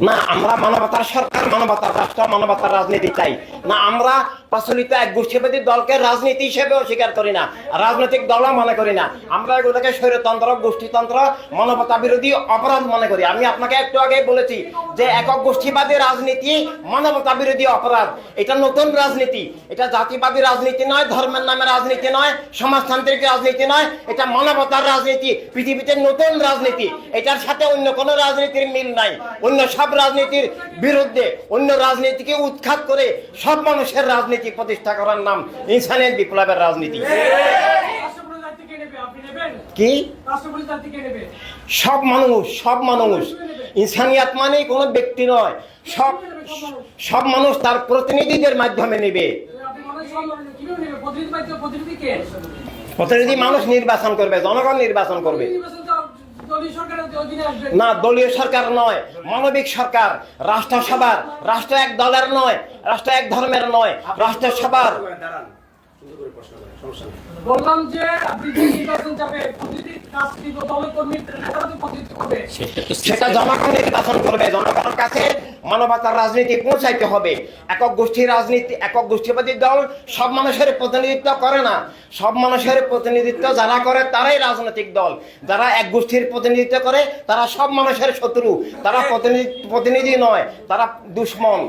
না আমরা মানবতার সরকার মানবতার রাষ্ট্র মানবতার রাজনীতি চাই। না আমরা প্রচলিত এক গোষ্ঠীবাদী দলকে রাজনীতি হিসেবে অস্বীকার করি না, রাজনৈতিক দলও মনে করি না। আমরা এগুলোকে স্বৈরতন্ত্র, গোষ্ঠীতন্ত্র মানবতা বিরোধী অপরাধ মনে করি। আমি আপনাকে একটু আগে বলেছি যে একক গোষ্ঠীবাদী রাজনীতি মানবতা বিরোধী অপরাধ। এটা নতুন রাজনীতি। এটা জাতিবাদী রাজনীতি নয়, ধর্মের নামে রাজনীতি নয়, সমাজতান্ত্রিক রাজনীতি নয়, এটা মানবতার রাজনীতি। পৃথিবীতে নতুন রাজনীতি। এটার সাথে অন্য কোনো রাজনীতির মিল নাই। অন্য সব রাজনীতির বিরুদ্ধে অন্য রাজনীতিকে উৎখাত করে সব মানুষের রাজনীতি প্রতিষ্ঠা করার নাম ইনসানের বিপ্লবের রাজনীতি। কি? সব মানুষ সব মানুষ। ইনসানিয়াত মানে কোনো ব্যক্তি নয়। সব সব মানুষ তার প্রতিনিধিদের মাধ্যমে নেবে। প্রতিনিধি মানুষ নির্বাচন করবে, জনগণ নির্বাচন করবে। না দলীয় সরকার নয় মানবিক সরকার রাষ্ট্রসভার রাষ্ট্র এক দলের নয় রাষ্ট্র এক ধর্মের নয় রাষ্ট্রসভার। দাঁড়ান সুন্দর করে প্রশ্ন করেন সমস্যা নেই। বললাম যে আপনি যে নির্বাচন যাবে সেটা জনগণ নির্বাচন করবে। জনগণের কাছে মানবতার রাজনীতি পৌঁছাইতে হবে। একক গোষ্ঠীর রাজনীতি একক গোষ্ঠীবাদী দল সব মানুষের প্রতিনিধিত্ব করে না। সব মানুষের প্রতিনিধিত্ব যারা করে তারাই রাজনৈতিক দল। যারা এক গোষ্ঠীর প্রতিনিধিত্ব করে তারা সব মানুষের শত্রু। তারা প্রতিনিধি নয় তারা দুশ্মন।